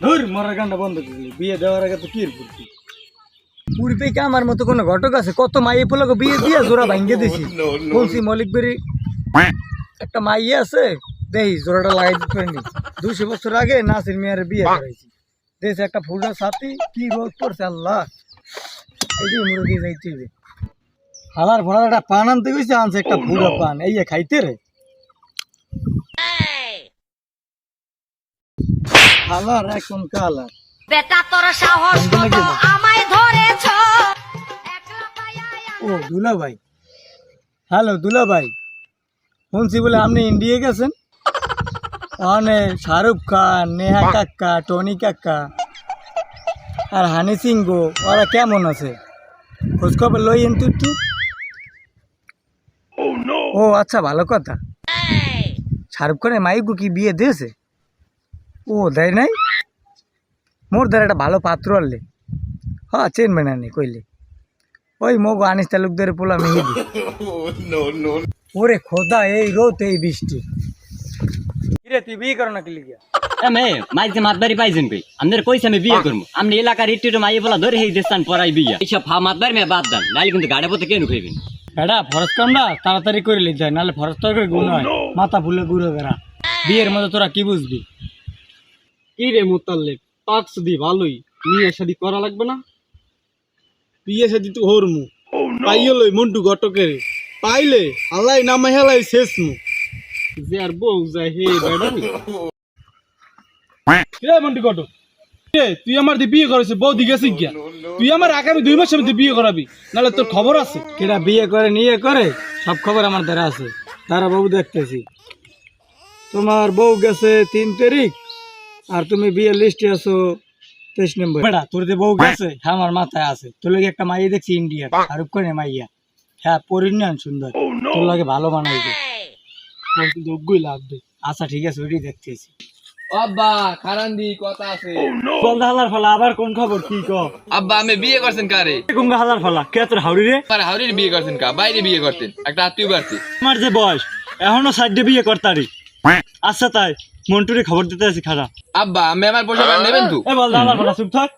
ধুর মরার গানটা বন্ধ করলি বিয়ে দেওয়ার আগে তো কি ফুর্তি পূর্বে কি আমার মতো কোনো ঘটক আছে? কত মাইয়ে পোলাকে বিয়ে দিয়ে জোড়া ভাঙ্গে দিছি। বলছি মলিক বেরি একটা মাইয়ে আছে দেই জোড়াটা লাগাই দিতে পারিনি। দুশো বছর আগে নাসির মিয়ার বিয়ে করাইছি। দেশে একটা ফুলটা সাথে কি রোদ পড়ছে আল্লাহ। এই যে মুরগি যাইতে হবে হালার ভরার একটা পান আনতে গেছে আনছে একটা ফুলা পান। এই যে খাইতে রে। হালার এখন কালার। বেটা তোর সাহস কত? আমায় ধরেছ। ও দুলা ভাই হ্যালো দুলা ভাই শুনছি বলে আপনি ইন্ডিয়া গেছেন? ওখানে শাহরুখ খান নেহা কাক্কা টনি কাক্কা আর হানি সিং গো ওরা কেমন আছে? খোঁজখবর লই এন তুই ও আচ্ছা ভালো কথা। শাহরুখ খানের মাইকু কি বিয়ে দিয়েছে? ও দেয় নাই? মোর দ্বারা একটা ভালো পাত্র আনলে। হ্যাঁ চেনবে না নি কইলে। ওই মগো আনিস তালুকদারের পোলা মেহেদি। ওরে খোদা এই রোদ এই বৃষ্টি। কিরে তুই বিয়ে করো না কি লিগিয়া এমে মাইজে মাতবারি পাইছেন কই? আমাদের কইছে আমি বিয়ে করব আপনি এলাকার ইট্টু মাইয়ে বলা ধরে দেশান পরাই বিয়া। এইসব ফা মাতবার মে বাদ দেন নাইলে কিন্তু গাড়ি পথে কেন খাইবেন এটা ফরজ কামটা তাড়াতাড়ি করে লিখতে হয় নাহলে ফরজ তরকারি গুণ হয় মাথা ফুলে গুঁড়ো বেড়া। বিয়ের মধ্যে তোরা কি বুঝবি? কি রে মোতাল্লে টাক্স দি ভালোই নিয়ে শাদি করা লাগবে না? বিয়ে শাদি তো হরমু। পাইয়ে লই মন্টু ঘটকের। পাইলে আল্লাহ নামে হেলাই শেষ মু। যে আর বউ যায় হে বেড়ানি রে মন্টু ঘটক? রে তুই আমার দিয়ে বিয়ে করেছিস বউ দিকে গিয়া? তুই আমার আগামী দুই মাসের মধ্যে বিয়ে করাবি নাহলে তোর খবর আছে? কেটা বিয়ে করে নিয়ে করে সব খবর আমার দ্বারা আছে। তারা বাবু দেখতেছি। তোমার বউ গেছে তিন তারিখ। আর তুমি বিয়ের লিস্টে আছো তেইশ নম্বর। বেটা তোর যে বউ গেছে হ্যাঁ আমার মাথায় আছে। তোর লাগে একটা মাইয়া দেখছি ইন্ডিয়া শাহরুখ খানের মাইয়া। হ্যাঁ পরিণাম সুন্দর। তোর লাগে ভালো বানাইবে বউ যোগ্যই লাগবে আচ্ছা ঠিক আছে ওইটাই দেখতেছি। আব্বা খারান কথা আছে। বল হালার ফলা আবার কোন খবর কি ক আব্বা আমি বিয়ে করছেন কারে? হালার ফলা কে তোর হাউরি রে? বিয়ে করছেন কা? বাইরে বিয়ে করতেন। একটা আত্মীয় বাড়তি। আমার যে বয়স এখনও সাইডে বিয়ে করতারি আচ্ছা তাই। মন্টুরে খবর দিতে আছি খাড়া আব্বা আমি আমার পয়সা নেবেন তো? এ বল দাদা বড় চুপ থাক।